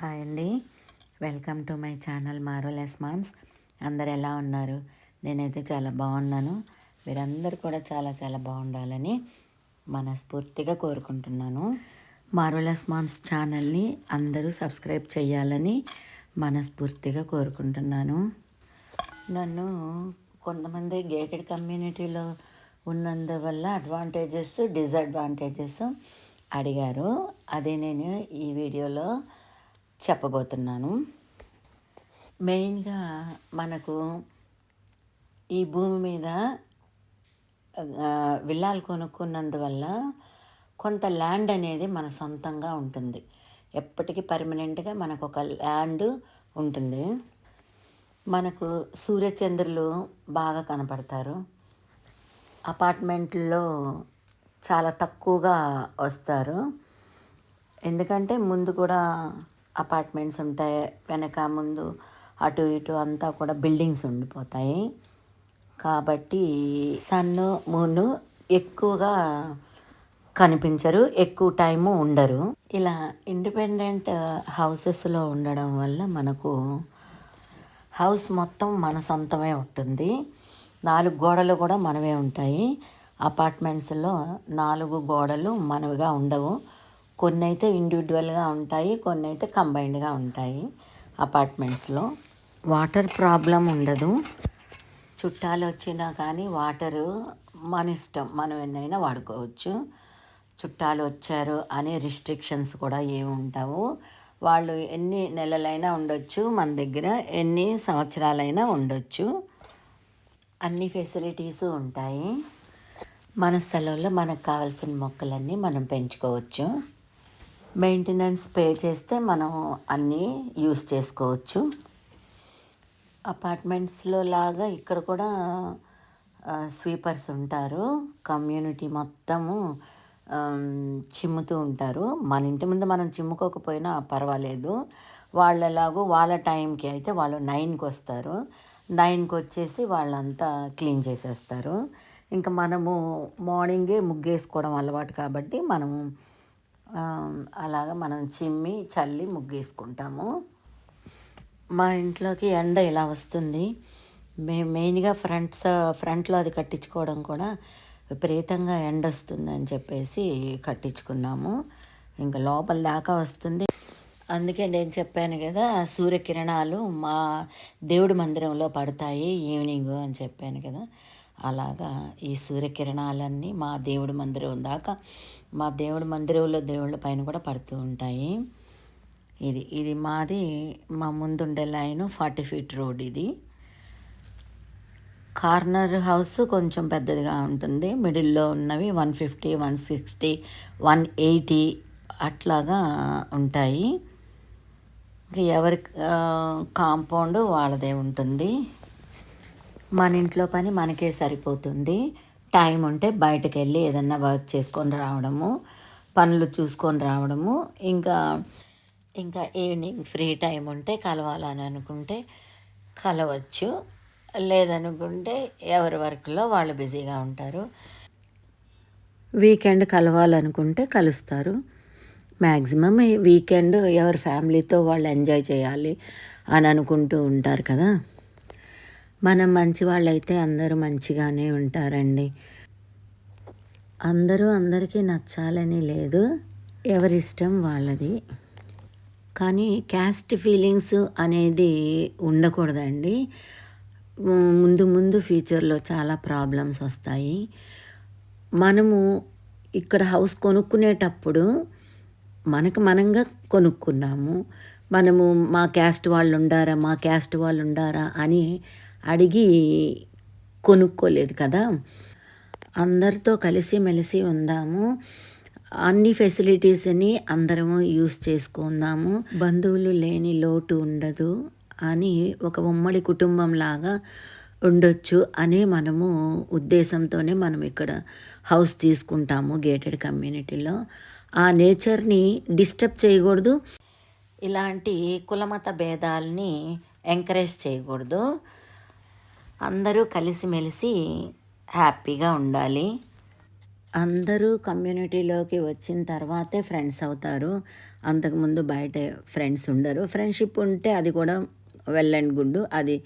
Hi అండి. Welcome to my channel మారోలెస్ moms. అందరు ఎలా ఉన్నారు? నేనైతే చాలా బాగున్నాను. మీరందరూ కూడా చాలా చాలా బాగుండాలని మనస్ఫూర్తిగా కోరుకుంటున్నాను. మారోలెస్ మామ్స్ ఛానల్ని అందరూ సబ్స్క్రైబ్ చేయాలని మనస్ఫూర్తిగా కోరుకుంటున్నాను. నన్ను కొంతమంది గేటెడ్ కమ్యూనిటీలో ఉన్నందువల్ల అడ్వాంటేజెస్ డిసడ్వాంటేజెస్ అడిగారు. అదే నేను ఈ వీడియోలో చెప్పబోతున్నాను. మెయిన్గా మనకు ఈ భూమి మీద విల్లాలు కొనుక్కున్నందువల్ల కొంత ల్యాండ్ అనేది మన సొంతంగా ఉంటుంది. ఎప్పటికీ పర్మనెంట్గా మనకు ఒక ల్యాండ్ ఉంటుంది. మనకు సూర్యచంద్రులు బాగా కనపడతారు. అపార్ట్మెంట్లో చాలా తక్కువగా వస్తారు. ఎందుకంటే ముందు కూడా అపార్ట్మెంట్స్ ఉంటాయి. వెనక ముందు అటు ఇటు అంతా కూడా బిల్డింగ్స్ ఉండిపోతాయి. కాబట్టి సన్ను మూను ఎక్కువగా కనిపించరు ఎక్కువ టైము ఉండరు. ఇలా ఇండిపెండెంట్ హౌసెస్లో ఉండడం వల్ల మనకు హౌస్ మొత్తం మన సొంతమే ఉంటుంది. నాలుగు గోడలు కూడా మనవే ఉంటాయి. అపార్ట్మెంట్స్లో నాలుగు గోడలు మనవిగా ఉండవు. కొన్ని అయితే ఇండివిజువల్గా ఉంటాయి కొన్ని అయితే కంబైన్డ్గా ఉంటాయి అపార్ట్మెంట్స్లో వాటర్ ప్రాబ్లం ఉండదు. చుట్టాలు వచ్చినా కానీ వాటరు మన ఇష్టం మనం ఎన్నైనా వాడుకోవచ్చు. చుట్టాలు వచ్చారు అనే రిస్ట్రిక్షన్స్ కూడా ఏమి ఉండవు. వాళ్ళు ఎన్ని నెలలైనా ఉండొచ్చు మన దగ్గర ఎన్ని సంవత్సరాలైనా ఉండొచ్చు. అన్ని ఫెసిలిటీస్ ఉంటాయి. మన స్థలంలో మనకు కావాల్సిన మొక్కలన్నీ మనం పెంచుకోవచ్చు. మెయింటెనెన్స్ పే చేస్తే మనం అన్నీ యూస్ చేసుకోవచ్చు. అపార్ట్మెంట్స్లో లాగా ఇక్కడ కూడా స్వీపర్స్ ఉంటారు. కమ్యూనిటీ మొత్తము చిమ్ముతూ ఉంటారు. మన ఇంటి ముందు మనం చిమ్ముకోకపోయినా పర్వాలేదు. వాళ్ళలాగూ వాళ్ళ టైంకి అయితే వాళ్ళు నైన్కి వస్తారు. నైన్కి వచ్చేసి వాళ్ళంతా క్లీన్ చేసేస్తారు. ఇంకా మనము మార్నింగే ముగ్గేసుకోవడం అలవాటు కాబట్టి మనము అలాగా మనం చిమ్మి చల్లి ముగ్గేసుకుంటాము. మా ఇంట్లోకి ఎండ ఇలా వస్తుంది. మేము మెయిన్గా ఫ్రంట్స్ ఫ్రంట్లో అది కట్టించుకోవడం కూడా విపరీతంగా ఎండ వస్తుంది అని చెప్పేసి కట్టించుకున్నాము. ఇంకా లోపల దాకా వస్తుంది. అందుకే నేను చెప్పాను కదా సూర్యకిరణాలు మా దేవుడి మందిరంలో పడతాయి ఈవినింగ్ అని చెప్పాను కదా. అలాగా ఈ సూర్యకిరణాలన్నీ మా దేవుడి మందిరం దాకా మా దేవుడి మందిరంలో దేవుళ్ళ పైన కూడా పడుతూ ఉంటాయి. ఇది ఇది మాది మా ముందుండే లైన్ ఫార్టీ ఫీట్ రోడ్ ఇది. కార్నర్ హౌస్ కొంచెం పెద్దదిగా ఉంటుంది మిడిల్లో ఉన్నవి one fifty one sixty one eighty అట్లాగా ఉంటాయి. ఎవరి కాంపౌండ్ వాళ్ళదే ఉంటుంది. మన ఇంట్లో పని మనకే సరిపోతుంది. టైం ఉంటే బయటకు వెళ్ళి ఏదన్నా వర్క్ చేసుకొని రావడము పనులు చూసుకొని రావడము ఇంకా ఇంకా ఈవినింగ్ ఫ్రీ టైం ఉంటే కలవాలని అనుకుంటే కలవచ్చు. లేదనుకుంటే ఎవరి వర్క్లో వాళ్ళు బిజీగా ఉంటారు. వీకెండ్ కలవాలనుకుంటే కలుస్తారు. మ్యాక్సిమం వీకెండ్ ఎవరి ఫ్యామిలీతో వాళ్ళు ఎంజాయ్ చేయాలి అని అనుకుంటూ ఉంటారు కదా. మనం మంచి వాళ్ళైతే అందరూ మంచిగానే ఉంటారండి. అందరూ అందరికీ నచ్చాలని లేదు. ఎవరిష్టం వాళ్ళది. కానీ క్యాస్ట్ ఫీలింగ్స్ అనేది ఉండకూడదండి. ముందు ముందు ఫ్యూచర్లో చాలా ప్రాబ్లమ్స్ వస్తాయి. మనము ఇక్కడ హౌస్ కొనుక్కునేటప్పుడు మనకు మనంగా కొనుక్కున్నాము. మనము మా క్యాస్ట్ వాళ్ళు ఉండారా మా క్యాస్ట్ వాళ్ళు ఉండారా అని అడిగి కొనుక్కోలేదు కదా. అందరితో కలిసి మెలిసి ఉందాము. అన్ని ఫెసిలిటీస్ని అందరము యూస్ చేసుకుందాము. బంధువులు లేని లోటు ఉండదు అని ఒక ఉమ్మడి కుటుంబం లాగా ఉండొచ్చు అనే మనము ఉద్దేశంతోనే మనం ఇక్కడ హౌస్ తీసుకుంటాము గేటెడ్ కమ్యూనిటీలో. ఆ నేచర్ని డిస్టర్బ్ చేయకూడదు. ఇలాంటి కులమత భేదాల్ని ఎంకరేజ్ చేయకూడదు. అందరూ కలిసిమెలిసి హ్యాపీగా ఉండాలి. అందరూ కమ్యూనిటీలోకి వచ్చిన తర్వాతే ఫ్రెండ్స్ అవుతారు. అంతకుముందు బయట ఫ్రెండ్స్ ఉండరు. ఫ్రెండ్షిప్ ఉంటే అది కూడా వెల్ అండ్ గుడ్. అది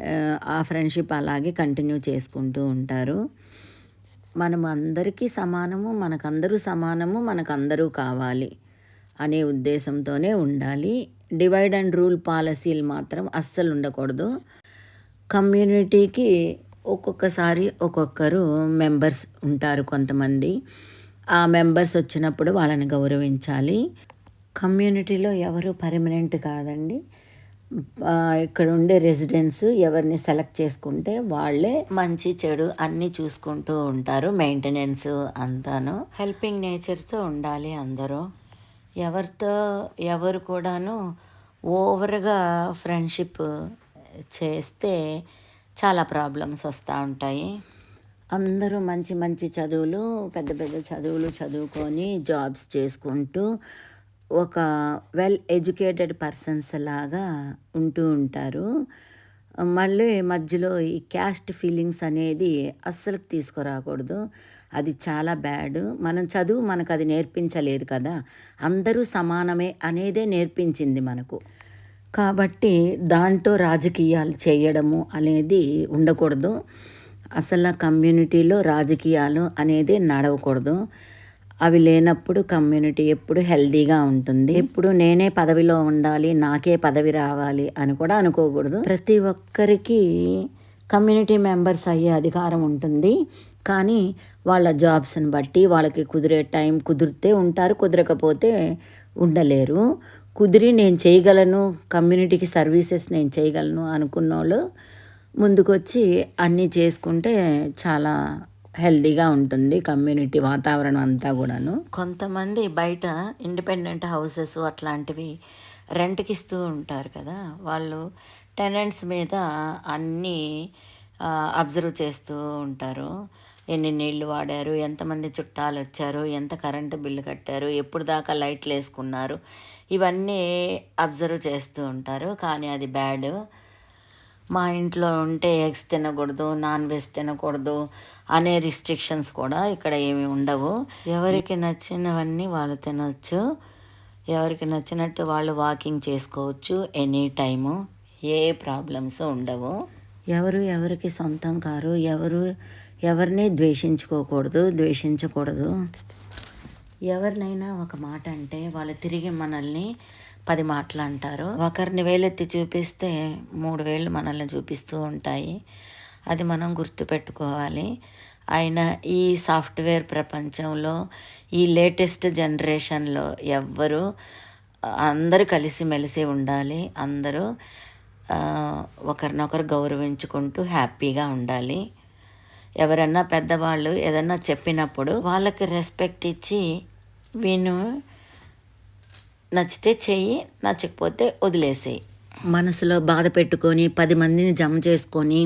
ఆ, ఆ ఫ్రెండ్షిప్ అలాగే కంటిన్యూ చేసుకుంటూ ఉంటారు. మనం అందరికీ సమానము మనకందరూ సమానము మనకందరూ కావాలి అనే ఉద్దేశంతోనే ఉండాలి. డివైడ్ అండ్ రూల్ పాలసీలు మాత్రం అస్సలు ఉండకూడదు. కమ్యూనిటీకి ఒక్కొక్కసారి ఒక్కొక్కరు మెంబర్స్ ఉంటారు కొంతమంది. ఆ మెంబర్స్ వచ్చినప్పుడు వాళ్ళని గౌరవించాలి. కమ్యూనిటీలో ఎవరు పర్మనెంట్ కాదండి. ఇక్కడ ఉండే రెసిడెంట్స్ ఎవరిని సెలెక్ట్ చేసుకుంటే వాళ్ళే మంచి చెడు అన్నీ చూసుకుంటూ ఉంటారు మెయింటెనెన్స్ అంతాను. హెల్పింగ్ నేచర్తో ఉండాలి అందరూ. ఎవరితో ఎవరు కూడాను ఓవర్గా ఫ్రెండ్షిప్ చేస్తే చాలా ప్రాబ్లమ్స్ వస్తూ ఉంటాయి. అందరూ మంచి మంచి చదువులు పెద్ద పెద్ద చదువులు చదువుకొని జాబ్స్ చేసుకుంటూ ఒక వెల్ ఎడ్యుకేటెడ్ పర్సన్స్ లాగా ఉంటూ ఉంటారు. మళ్ళీ మధ్యలో ఈ క్యాస్ట్ ఫీలింగ్స్ అనేది అస్సలు తీసుకురాకూడదు. అది చాలా బ్యాడ్ మనం చదువు మనకు అది నేర్పించలేదు కదా. అందరూ సమానమే అనేదే నేర్పించింది మనకు. కాబట్టి దాంతో రాజకీయాలు చేయడము అనేది ఉండకూడదు. అసలు కమ్యూనిటీలో రాజకీయాలు అనేది నడవకూడదు. అవి లేనప్పుడు కమ్యూనిటీ ఎప్పుడు హెల్దీగా ఉంటుంది. ఎప్పుడు నేనే పదవిలో ఉండాలి నాకే పదవి రావాలి అని కూడా అనుకోకూడదు. ప్రతి ఒక్కరికి కమ్యూనిటీ మెంబర్స్ అయ్యే అధికారం ఉంటుంది. కానీ వాళ్ళ జాబ్స్ని బట్టి వాళ్ళకి కుదిరే టైం కుదిరితే ఉంటారు కుదరకపోతే ఉండలేరు. కుదిరి నేను చేయగలను కమ్యూనిటీకి సర్వీసెస్ నేను చేయగలను అనుకున్న వాళ్ళు ముందుకొచ్చి అన్నీ చేసుకుంటే చాలా హెల్దీగా ఉంటుంది కమ్యూనిటీ వాతావరణం అంతా కూడాను. కొంతమంది బయట ఇండిపెండెంట్ హౌసెస్ అట్లాంటివి రెంట్కి ఇస్తూ ఉంటారు కదా వాళ్ళు టెనెంట్స్ మీద అన్నీ అబ్జర్వ్ చేస్తూ ఉంటారు. ఎన్ని నీళ్ళు వాడారు ఎంతమంది చుట్టాలు వచ్చారు ఎంత కరెంటు బిల్లు కట్టారు ఎప్పుడు దాకా లైట్లు వేసుకున్నారు ఇవన్నీ అబ్జర్వ్ చేస్తూ ఉంటారు. కానీ అది బ్యాడ్. మా ఇంట్లో ఉంటే ఎగ్స్ తినకూడదు నాన్ వెజ్ తినకూడదు అనే రిస్ట్రిక్షన్స్ కూడా ఇక్కడ ఏమి ఉండవు. ఎవరికి నచ్చినవన్నీ వాళ్ళు తినవచ్చు ఎవరికి నచ్చినట్టు వాళ్ళు వాకింగ్ చేసుకోవచ్చు ఎనీ టైము ఏ ప్రాబ్లమ్స్ ఉండవు. ఎవరు ఎవరికి సొంతం కారు ఎవరు ఎవరిని ద్వేషించుకోకూడదు ద్వేషించకూడదు. ఎవరినైనా ఒక మాట అంటే వాళ్ళు తిరిగి మనల్ని పది మాటలు అంటారు. ఒకరిని వేలెత్తి చూపిస్తే మూడు వేళ్ళు మనల్ని చూపిస్తూ ఉంటాయి. అది మనం గుర్తుపెట్టుకోవాలి. అయినా ఈ సాఫ్ట్వేర్ ప్రపంచంలో ఈ లేటెస్ట్ జనరేషన్లో ఎవ్వరు అందరూ కలిసిమెలిసి ఉండాలి. అందరూ ఒకరినొకరు గౌరవించుకుంటూ హ్యాపీగా ఉండాలి. ఎవరన్నా పెద్దవాళ్ళు ఏదన్నా చెప్పినప్పుడు వాళ్ళకి రెస్పెక్ట్ ఇచ్చి విను నచ్చితే చెయ్యి నచ్చకపోతే వదిలేసేయి. మనసులో బాధ పెట్టుకొని పది మందిని జమ చేసుకొని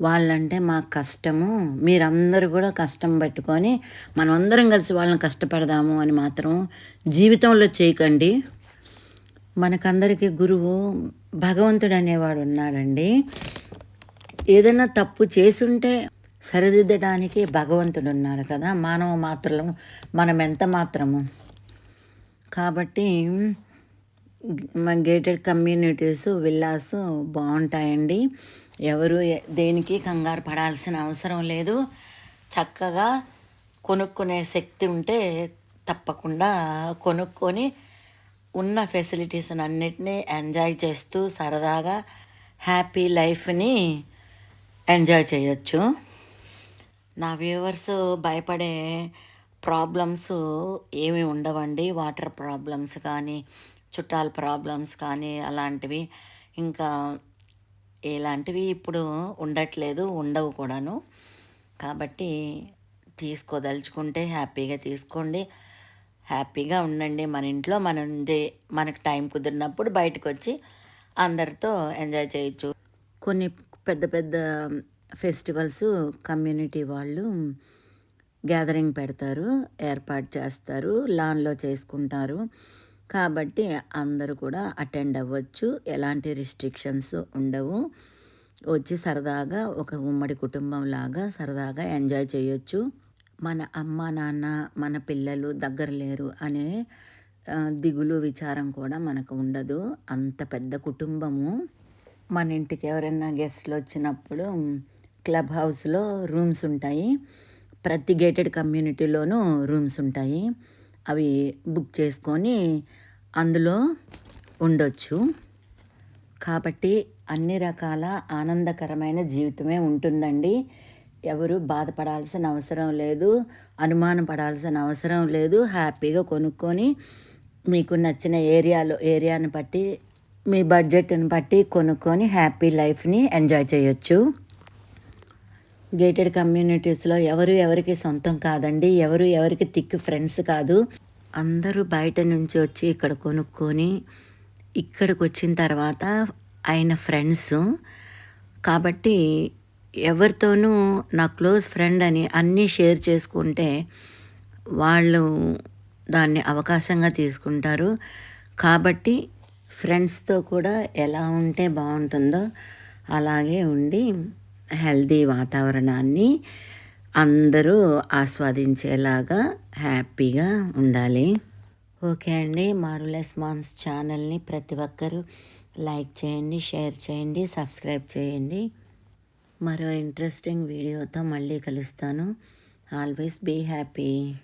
వాళ్ళంటే మాకు కష్టము. మీరందరూ కూడా కష్టం పెట్టుకొని మనమందరం కలిసి వాళ్ళని కష్టపడదాము అని మాత్రం జీవితంలో చేయకండి. మనకందరికీ గురువు భగవంతుడు అనేవాడు ఉన్నాడండి. ఏదైనా తప్పు చేసుంటే సరిదిద్దడానికి భగవంతుడు ఉన్నాడు కదా. మానవ మాత్రం మనం ఎంత మాత్రము? కాబట్టి మన గేటెడ్ కమ్యూనిటీస్ విల్లాస్ బాగుంటాయండి. ఎవరు దేనికి కంగారు పడాల్సిన అవసరం లేదు. చక్కగా కొనుక్కునే శక్తి ఉంటే తప్పకుండా కొనుక్కొని ఉన్న ఫెసిలిటీస్ అన్నిటినీ ఎంజాయ్ చేస్తూ సరదాగా హ్యాపీ లైఫ్ని ఎంజాయ్ చేయొచ్చు. నా వ్యూవర్స్ భయపడే ప్రాబ్లమ్స్ ఏమి ఉండవండి. వాటర్ ప్రాబ్లమ్స్ కానీ చుట్టాల ప్రాబ్లమ్స్ కానీ అలాంటివి. ఇంకా ఇలాంటివి ఇప్పుడు ఉండట్లేదు ఉండవు కూడాను. కాబట్టి తీసుకోదలుచుకుంటే హ్యాపీగా తీసుకోండి. హ్యాపీగా ఉండండి. మన ఇంట్లో మన ఉండే మనకు టైం కుదిరినప్పుడు బయటకు వచ్చి అందరితో ఎంజాయ్ చేయొచ్చు. కొన్ని పెద్ద పెద్ద ఫెస్టివల్స్ కమ్యూనిటీ వాళ్ళు గ్యాదరింగ్ పెడతారు ఏర్పాటు చేస్తారు లాన్లో చేసుకుంటారు. కాబట్టి అందరూ కూడా అటెండ్ అవ్వచ్చు. ఎలాంటి రిస్ట్రిక్షన్స్ ఉండవు. వచ్చి సరదాగా ఒక ఉమ్మడి కుటుంబం లాగా సరదాగా ఎంజాయ్ చేయొచ్చు. మన అమ్మ నాన్న మన పిల్లలు దగ్గర లేరు అనే దిగులు విచారం కూడా మనకు ఉండదు. అంత పెద్ద కుటుంబము. మన ఇంటికి ఎవరైనా గెస్ట్లు వచ్చినప్పుడు క్లబ్ హౌస్లో రూమ్స్ ఉంటాయి. ప్రతి గేటెడ్ కమ్యూనిటీలోనూ రూమ్స్ ఉంటాయి. అవి బుక్ చేసుకొని అందులో ఉండొచ్చు. కాబట్టి అన్ని రకాల ఆనందకరమైన జీవితమే ఉంటుందండి. ఎవరు బాధపడాల్సిన అవసరం లేదు అనుమానం పడాల్సిన అవసరం లేదు. హ్యాపీగా కొనుక్కొని మీకు నచ్చిన ఏరియాలో ఏరియాని బట్టి మీ బడ్జెట్ని బట్టి కొనుక్కొని హ్యాపీ లైఫ్ని ఎంజాయ్ చేయొచ్చు. గేటెడ్ కమ్యూనిటీస్లో ఎవరు ఎవరికి సొంతం కాదండి. ఎవరు ఎవరికి తిక్కు ఫ్రెండ్స్ కాదు. అందరూ బయట నుంచి వచ్చి ఇక్కడ కొనుక్కొని ఇక్కడికి వచ్చిన తర్వాత ఆయన ఫ్రెండ్స్ కాబట్టి ఎవరితోనూ నా క్లోజ్ ఫ్రెండ్ అని అన్నీ షేర్ చేసుకుంటే వాళ్ళు దాన్ని అవకాశంగా తీసుకుంటారు. కాబట్టి ఫ్రెండ్స్తో కూడా ఎలా ఉంటే బాగుంటుందో అలాగే ఉండి హెల్దీ వాతావరణాన్ని అందరూ ఆస్వాదించేలాగా హ్యాపీగా ఉండాలి. ఓకే అండి. మారులెస్ మామ్స్ ఛానల్ని ప్రతి ఒక్కరూ లైక్ చేయండి షేర్ చేయండి సబ్స్క్రైబ్ చేయండి. మరో ఇంట్రెస్టింగ్ వీడియోతో మళ్ళీ కలుస్తాను. Always be happy.